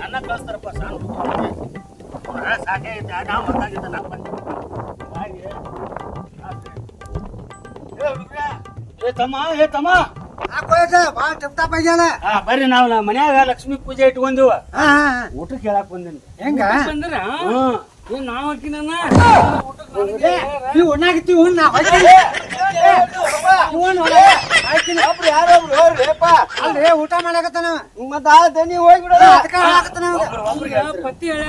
ನನ್ನ ಕಳಿಸ್ತಾರಪ್ಪ ಸಾಕು ಹುಡುಗ್ರಿಗೆ. ಐತೆ ನಾವು ಮತ್ತಾಗಿದ್ದ ನಾ ಬಂದೆ. ಏ ತಮ್ಮ ಏ ತಮ್ಮ ಭಾಳ ಟಪ್ ಟಾಪ್ ಆಗ್ಯಾನ ಬರ್ರಿ ನಾವು ಮನ್ಯಾಗ ಲಕ್ಷ್ಮಿ ಪೂಜೆ ಇಟ್ಕೊಂಡಿವ ಊಟ ಹಾ, ಹಾ. ಹೇಳಕ್ ಬಂದಿನಿ ಹೆಂಗ ಬಂದ್ರ ಹ್ಮ್ ಏನ್ ನಾವ್ ಹಾಕಿನ ನೀವ್ ಉಣ್ಣಾಕತ್ತೀವಿ ಉಣ್ಣ ಅಲ್ರಿ ಊಟ ಮಾಡಾಕತ್ತಾನ ಅದಕ್ಕ ದನಿ ಹೋಗ್ಬಿಡ ಪತ್ತಿ ಹೇಳ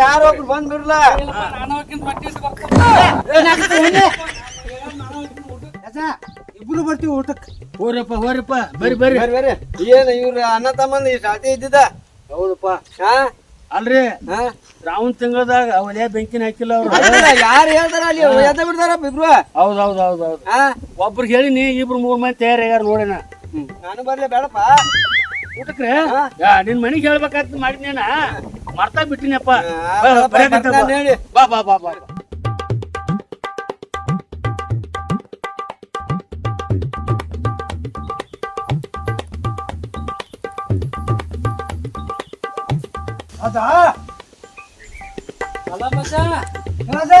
ಯಾರೊಬ್ರು ಬಂದ್ಬಿಡ್ಲ ಇಬ್ರು ಬರ್ತೀವಿ ಊಟಕ್ಕೆ ಹೋರಪ್ಪ ಹೋರಪ್ಪ. ಬರ್ರಿ ಬರ್ರಿ. ಏನ್ ಇವ್ರ ಅಣ್ಣ ತಮ್ಮಂದ ಈ ಸಾತಿ ಇದ್ದಿದ್ದ? ಹೌದಪ್ಪ. ಹಾ? ಅಲ್ರಿ? ಹಾ? ರಾವಣ ತಿಂಗಳದಾಗ ಒಲೆ ಬೆಂಕಿನ ಹಾಕಿಲ್ಲ ಅವ್ರು. ಯಾರು ಹೇಳ್ತಾರ ಅಲ್ಲಿ? ಎದ್ದ ಬಿಡ್ತಾರ ಇಬ್ರು? ಹೌದ್ ಹೌದ್ ಹೌದ್ ಹೌದ್. ಹಾ? ಒಬ್ರಿಗೆ ಹೇಳಿನಿ ಇಬ್ರು ಮೂರ್ ಮಂದಿ ತಯಾರಿಯಾರ ನೋಡಿನ ನಾನು ಬರ್ಲಿ ಬೇಡಪ್ಪ. ಊಟಕ್ರೆ? ನಿನ್ ಮನಿಗ್ ಹೇಳ್ಬೇಕಾಗ್ತದೆ ಮಾಡಿದ್ನೇನ? ಮರ್ತಾ ಬಿಟ್ಟಿನಪ್ಪ. ಬಾ, ಬಾ, ಬಾ. ಹೇಳಿ. ಬಾ. ಅದಾ ಅಲ್ಲ ಬಸ ಅಜ್ಜ,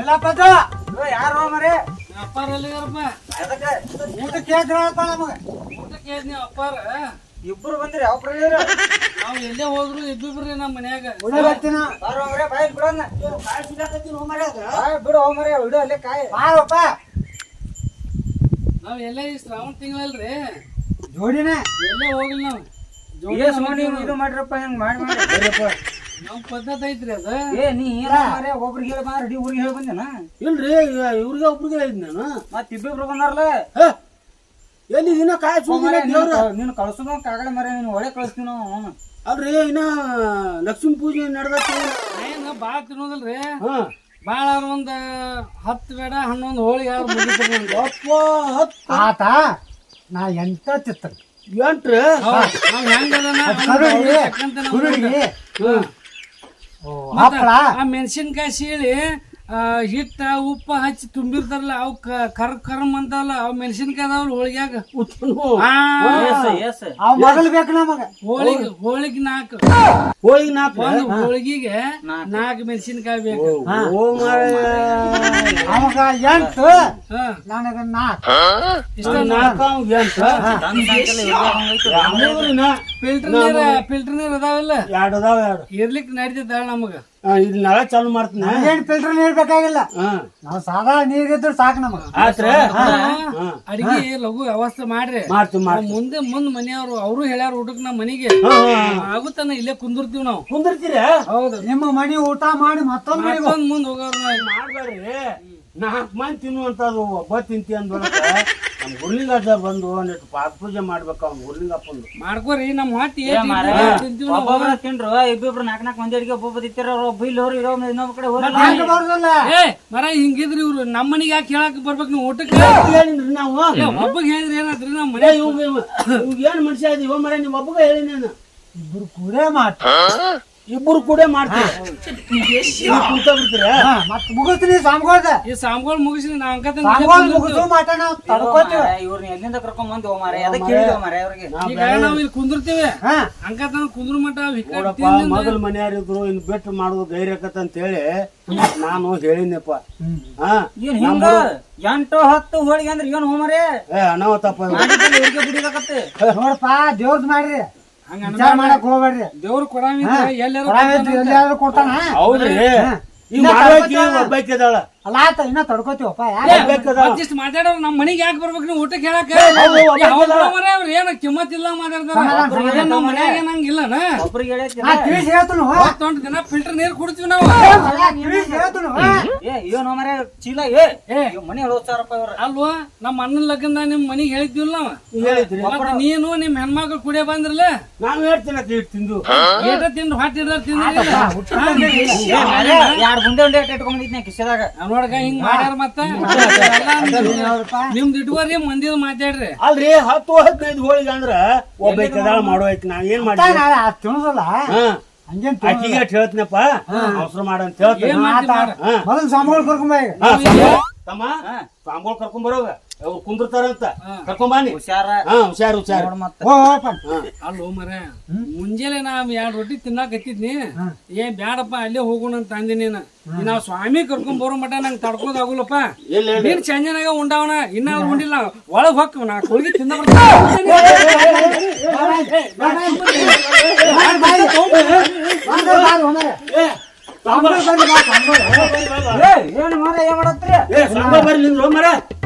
ಎಲ್ಲಪ್ಪ ಅಜ್ಜ? ಯಾರು ಮರೆ? ಅಪ್ಪಾರ ಎಲ್ಲಿಗಾರಪ್ಪ ಊಟಕ್ಕೆ ಏನ್ ನಮಗೆ. ಊಟ ಹೇಳಿದ್ನಿ ಅಪ್ಪಾರ? ಇಬ್ರು ಬಂದಿರಿ. ಯಾವ ನಾವು ಎಲ್ಲೇ ಹೋದ್ರು ಇದ್ದಿಬ್ರಿ ನಮ್ಮ ಮನ್ಯಾಗ. ಬಿಡು ಬರ್ತೀನ? ಬಾಯ್ ಬಿಡೋಣ. ಬಾಯ್ ಬಿಡು ಹೋಗ್ ಮರೆ ಬಿಡು ಅಲ್ಲೇ ಕಾಯಿ. ಬಾರಪ್ಪ ನಾವ್ ಎಲ್ಲ ಈ ಶ್ರಾವಣ ತಿಂಗಳಲ್ರಿ? ಜೋಡಿನೇ? ಎಲ್ಲೇ ಹೋಗಿಲ್ಲ ನಾವು. ಏಸ್ ಮಾಡಿ ಇದು ಮಾಡ್ರಪ್ಪ ಹೆಂಗ್ ಮಾಡಿ ಮಾಡಿ. ನಮ್ ಪದ್ಧತಿ ಐತ್ರಿ ಅದ. ಏ ನೀ ಏನ ಮರೆ ಒಬ್ರಿಗೆ ಹೇಳಿ ಊರಿಗೆ ಹೇಳಿ ಬಂದೇನ? ಇಲ್ರಿ ಇವ್ರಿಗೆ ಒಬ್ರಿಗೆ ಹೇಳಿದ್ ನಾನು. ಮತ್ ಇಬ್ಬಿಬ್ರು ಬಂದಾರಲ್ಲ ಹ? ಎಲ್ಲಿ ದಿನ ಕಾಯಿ ಸುಮ್ಮನೆ ದೇವ್ರ? ನೀನು ಕಳ್ಸೋದು ಕಾಗಡೆ ಮರೆ ನೀನು ಒಳ್ಳೆ ಕಳಿಸ್ತೀವಿ ನಾವು ಅವನು. ಅಲ್ರಿ ಇನ್ನ ಲಕ್ಷ್ಮೀ ಪೂಜೆ ನಡೆದತ್ತಿ ಏನ್ ಬಾಳ ತಿನ್ನೋದಲ್ರಿ? ಹಾ. ಬಾಳ ಒಂದ್ ಹತ್ತು ಬೇಡ ಹನ್ನೊಂದು ಹೋಳಿಗೆ ಅಪ್ಪ ಹತ್ತು. ಆತ ನಾ ಎಂತ ಚಿತ್ತ ಎಂಟ್ರಿ? ಆ ಮೆಣಸಿನ್ಕಾಯಿ ಸೀಳಿ ಹಿಟ್ಟ ಉಪ್ಪ ಹಚ್ಚಿ ತುಂಬಿರ್ತಾರಲ್ಲ ಅವ್ ಕರ್ ಕರ್ಮ್ ಅಂತಾವಲ್ಲ ಅವ್ ಮೆಣಸಿನ್ಕಾಯಿ ಅದಾವಲ್ಲ ಹೋಳಿಗ್ಯಾಗ. ಹೋಳಿಗೆ ಹೋಳಿಗೆ ನಾಲ್ಕು. ಹೋಳಿಗೆ ನಾಲ್ಕು ಒಂದು ಹೋಳಿಗೆಗೆ ನಾಲ್ಕು. ಮೆಣಸಿನ್ಕಾಯಿ ಬೇಕು. ಅವಾಗ ಎಂಟು ಹಾ. ನನಗ ನಾಲ್ಕು. ಇಷ್ಟ ನಾಲ್ಕು ಅವ್ನ್ಗೆ ಎಂಟು. ರಾಮೂರಿನ ಫಿಲ್ಟರ್ ನೀರ್ ಫಿಲ್ಟರ್ ನೀರ್ ಅದಾವಲ್ಲ? ಎರಡು ಅದಾವ ಎರಡು. ಇರ್ಲಿಕ್ಕೆ ನಡೀತದ ನಮಗ. ಆ, ನಳ ಚಾಲು ಮಾಡ್ತೀನಿ. ಏನ್ ಫಿಲ್ಟರ್ ನೀರ್ ಬೇಕಾಗಿಲ್ಲ. ನಾವು ಸಾದಾ ನೀರ್ ಇದ್ರೆ ಸಾಕು ನಮಗ. ಆತ್ರ? ಅಡಿಗೆ ಲಘು ವ್ಯವಸ್ಥೆ ಮಾಡ್ರಿ. ಮಾಡ್ತೀವಿ ಮುಂದೆ ಮುಂದ್ ಮನೆಯವರು ಅವರು ಹೇಳ್ಯಾರ ಊಟಕ್ ನಮ್ಮ ಮನೆಗೆ ಆಗುತ್ತಾನ ಇಲ್ಲೇ ಕುಂದಿರ್ತೀವಿ ನಾವು. ಕುಂದಿರ್ತೀರ? ಹೌದು. ನಿಮ್ಮ ಮನೆ ಊಟ ಮಾಡಿ ಮತ್ತೊಂದ್ ಮನೆಗೆ ಮುಂದೆ ಹೋಗೋರು ನಾವು. ಮಾಡ್ಬೇಡ್ರಿ ನಾಲ್ಕು ಮಂದಿ ತಿನ್ನುವಂಥದ್ದು ಒಬ್ಬ ತಿಂತಿ ಅಂದ್ಬಳಕ ನಮ್ ಗುರ್ಲಿಂಗಜ್ಜ ಬಂದು ಒಂದಿಟ್ಟು ಪಾದ ಪೂಜೆ ಮಾಡ್ಬೇಕು ಅವ್ನ ಗುರ್ಲಿಂಗಪ್ಪಂದು. ಮಾಡ್ಕೋರಿ ನಮ್ಮ ಹೊಟ್ಟಿ ನಾವು ಒಬ್ಬೊಬ್ರ ತಿನ್ರು ಇಬ್ಬಿಬ್ರು ನಾಲ್ಕು ನಾಲ್ಕು ಮಂದಿ ಅಡಿಗೆ ಒಬ್ಬೊಬ್ಬ ತಿಂತಾರ ಒಬ್ಬ ಇಲ್ಲಿ ಹೋರಿ ಇರೋ ಇನ್ನೊಬ್ಬ ಕಡೆ ಹೋರಿ ಹೆಂಗ್ ಏ ಮರ ಹಿಂಗಿದ್ರಿ ಇವ್ರು ನಮ್ಮ ಮನೆಗೆ ಯಾಕೆ ಹೇಳಕ್ ಬರ್ಬೇಕು ನೀವು? ಊಟಕ್ಕೆ ಹೇಳಿನ್ರಿ ನಾವು. ಒಬ್ಬಗ್ ಹೇಳಿದ್ರಿ ಏನಾದ್ರಿ ನಮ್ಮ ಮನೆ ಇವ್ ಇವ್ ಏನ್ ಮನುಷ್ಯ ಇವ್ ಇವ ಮರ ನಿಮ್ ಒಬ್ಬಗ ಹೇಳಿ ನಾನು. ಇಬ್ರು ಕೂಡ ಮಾಡ್ ಇಬ್ಬರು ಕೂಡ ಮಾಡ್ತೀವಿ. ಕುಂತ ಬಿಡ್ತೀರ ಮತ್ ಮುಗಿಸ್ತೀನಿ ಸಾಮ್ಗೋದ ಈ ಸಾಮ್ಗಳು ಮುಗಿಸಿ ನಾವ್ ಅಂಕತ ಸಾಮ್ಗೋದ್ ಮುಗಿಸು ಮಾಟ ನಾವು ತಡ್ಕೋತೀವಿ. ಇವ್ರನ್ನ ಎಲ್ಲಿಂದ ಕರ್ಕೊಂಡ್ ಬಂದು ಮಾರೆ ಅದಕ್ಕೆ ಕೇಳಿದ್ವು ಮಾರೆ ಅವ್ರಿಗೆ. ಈಗ ನಾವ್ ಇಲ್ಲಿ ಕುಂದಿರ್ತೀವಿ. ಕುಂದ್ರ ಮಟ ಮೊದಲ್ ಮನೆಯಾರಿದ್ರು ಇನ್ ಬೆಟ್ಟು ಮಾಡೋದು ಧೈರ್ಯ ಆಕತ್ತ ಅಂತ ಹೇಳಿ ನಾನು ಹೇಳಿನಪ್ಪ ಹಿಂಗ? ಎಂಟು ಹತ್ತು ಹೋಳಿಗೆ ಅಂದ್ರೆ ಏನ್ ಹೋಮರೇ ಅನಾಹುತಪ್ಪ ನೋಡಪ್ಪ ದೇವ್ರದ್ ಮಾಡ್ರಿ. ವಿಚಾರ ಮಾಡಕ್ ಹೋಗ್ಬೇಡ್ರಿ. ದೇವ್ರು ಕೊಡಾಮಿದ್ರ ಎಲ್ಲಾರು ಕೊಡ್ತಾನ ಹೌದ್ರಿ. ಈ ಇನ್ನ ಮಾಡ್ಬೇಕಿ ಒಬ್ಬಾಕಿ ಅದಾಳ ಅಲ್ಲ ಆತ ಇನ್ನ ತಡ್ಕೋತೀವಪ್ಪ ಅಡ್ಜಸ್ಟ್ ಮಾತಾಡೋ ನಮ್ಮ ಮನೆಗೆ ಯಾಕೆ ಬರ್ಬೇಕು ನೀವು ಊಟಕ್ಕೆ ಹೇಳಕ ಹೌದು, ಅವ್ರು ಏನ ಕಿಮ್ಮತ್ ಇಲ್ಲ ಮಾತಾಡ್ತಾರ. ನಮ್ಮ ಮನ್ಯಾಗ ಏನಂಗಿಲ್ಲನ ಒಬ್ರಿಗೆ ಹೇಳೈತಿ ನಾ ತಿಳಿಸಿ ಹೇಳ್ತನು ತೊಂಡ್ ದಿನ ಫಿಲ್ಟರ್ ನೀರು ಕುಡ್ತೀವಿ ನಾವು. ತಿಳಿಸಿ ಹೇಳ್ತನು ಏ ಏನ್ ಹೋಮರೆ ಚೀಲ ಏ. ಮನೆ ಇವ್ರ. ಅಲ್ವಾ? ನಮ್ಮ ಅಣ್ಣನ ಲಗ್ನ ನಿಮ್ ಮನೆಗೆ ಹೇಳಿದ್ವಿಲ್ಲ ನಾವು. ಮತ್ತೆ ನೀನು ನಿಮ್ ಹೆಣ್ಮಕ್ಳು ಕುಡಿಯ ಬಂದ್ರಲ್ಲ? ನಾನು ಹೇಳ್ತೀನಿ ತಿಂದು. ಏಟ ತಿಂದು ಹೊಟ್ಟೆ ತಿಂದ ಎರಡು ಯಾರು ಮುಂದೆ ಒಂದೇ ಇಟ್ಕೊಂಡಿದ್ನೆ ಕಿಶದಾಗ? ನೋಡ್ಗ ಹಿಂಗ್ ಮಾಡ್ಯಾರ ಮತ್ತ? ನಿಮ್ದು ಇಟ್ಕೋರಿ ಮಂದಿದ ಮಾತಾಡ್ರಿ. ಅಲ್ರಿ ಹತ್ತು ಹದಿನೈದು ಹೋಳಿಗೆ ಅಂದ್ರ ಒಬ್ಬ ಅದಾಳ ಮಾಡೋ? ಐತಿ ನಾವ್ ಏನ್ ಮಾಡ್ತೀವಿ? ಹಾ. ಹಂಗೇನ್ ಅಷ್ಟ್ ಹೇಳ್ತೀನಪ್ಪ ಅವಸರ ಮಾಡ ಅಂತ ಹೇಳ್ತೀನಿ. ಮಾತಾಡ ಮಾಡ್ತಿ ಮಾಡ? ಹಾ. ಮೊದಲು ಸಾಂಬಾರ್ ಕರ್ಕೊಂಬ ತಮ್ಮ ಸ್ವಾಮಿಗಳು ಕರ್ಕೊಂಡ್ ಬರೋಗ. ಅವ್ರು ಕುಂದಿರ್ತಾರಂತ ಕರ್ಕೊಂಬಾನಿ ಹುಷಾರ ಹಾ ಹುಷಾರ್ ಓ ಅಲ್ಲೋ ಮರ ಮುಂಜಾನೆ ನಾ ಎರಡ್ ರೊಟ್ಟಿ ತಿನ್ನಾಕತ್ತಿದ್ನಿ ಏನ್ ಬ್ಯಾಡಪ್ಪ ಅಲ್ಲೇ ಹೋಗೋಣ ಅಂತ ಅಂದೆ ನೀನು ನಾವು ಸ್ವಾಮಿ ಕರ್ಕೊಂಡ್ ಬರೋ ಮಟ ನಂಗೆ ತಡ್ಕೋದ್ ಆಗುಲಪ್ಪ ಎಲ್ಲಿ ಹೇಳಿ ನೀನ್ ಚಂಜನಾಗ ಉಂಡವನ ಇನ್ನ ಅವ್ರು ಉಂಡಿಲ್ಲ ಒಳಗ್ ಹೊಕ್ಕ ನಾ ಹೋಗಿ ತಿಂದ ಏ ಏನ್ ಮಾರ ಏನ್ ಮಾಡತ್ರಿ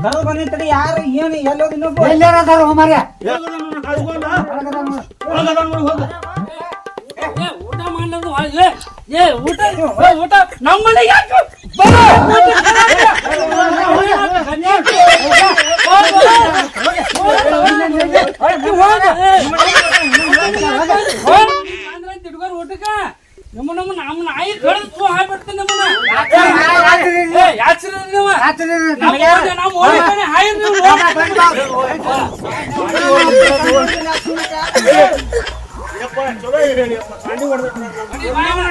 ಏ ಸ್ವಾಮಿ ಬರ್ಲಿ ನಿಂದ್ರು ಮರ ಕರೆದು ಬಂದಿತ್ತಡಿ ಯಾರು ಏನು ಎಲ್ಲೋದು ಇನ್ನೊಬ್ಬ ಎಲ್ಲಾರ ಹೋಮರ್ಯ ಏ, ಊಟ ಮಾಡ್ಲದು ಏ ಏ ಊಟ ಏ, ಊಟ ನಮ್ಮ ಮನೆಗೆ ಯಾಕೆ ಬರೋ, ಊಟ ಅಂದ್ರೆ ತಿಡ್ಕೋರ್ ಊಟಕ್ಕ ನಮ್ಮ ನಮ್ಮ ನಮ್ಮ ನಾಯಿ ಕಳೆದು ಹಾಯ್ಬಿಡ್ತೀನಿ ನಮ್ಮನ್ನ. ಏ, ಯಾಕ್ಸ್ರಿ ನೀವು? ನಮ್ಮ ಊಟ ಕಡೆ ಹಾಯ್ರಿ ನೀವು.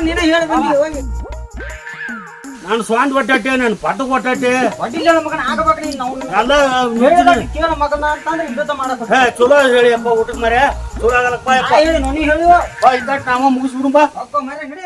ನೀನೇ ಹೇಳಿ ಬಂದಿ ಹೋಗಿ. ನಾನು ಸ್ವಾಂಡ್ ಒಟ್ಟಾಟೆ ನಾನು ಪಟ್ಟಕ್ ಒಟ್ಟಾಟೆ ಒಡ್ಡಿಲ್ಲ ಮಗನ ಆಗಬೇಕು ನೀನು ನಾವು ಎಲ್ಲ ಹೇಳಿದಾಗ ಕೇಳ ಮಗನ ಅಂತಂದ್ರೆ ಮಾಡಬೇಕು ಹೇ ಚಲೋ ಹೇಳಿ ಅಪ್ಪ ಊಟದ ಮರೆ ಚಲೋ ಆಗಲ್ಲಪ್ಪ ಬಾ ಇದ್ದಾಟ್ ನಾವ ಮುಗಿಸ್ಬಿಡು ಬಾ. ಅಕ್ಕ ಮರ ಹಿಡಿ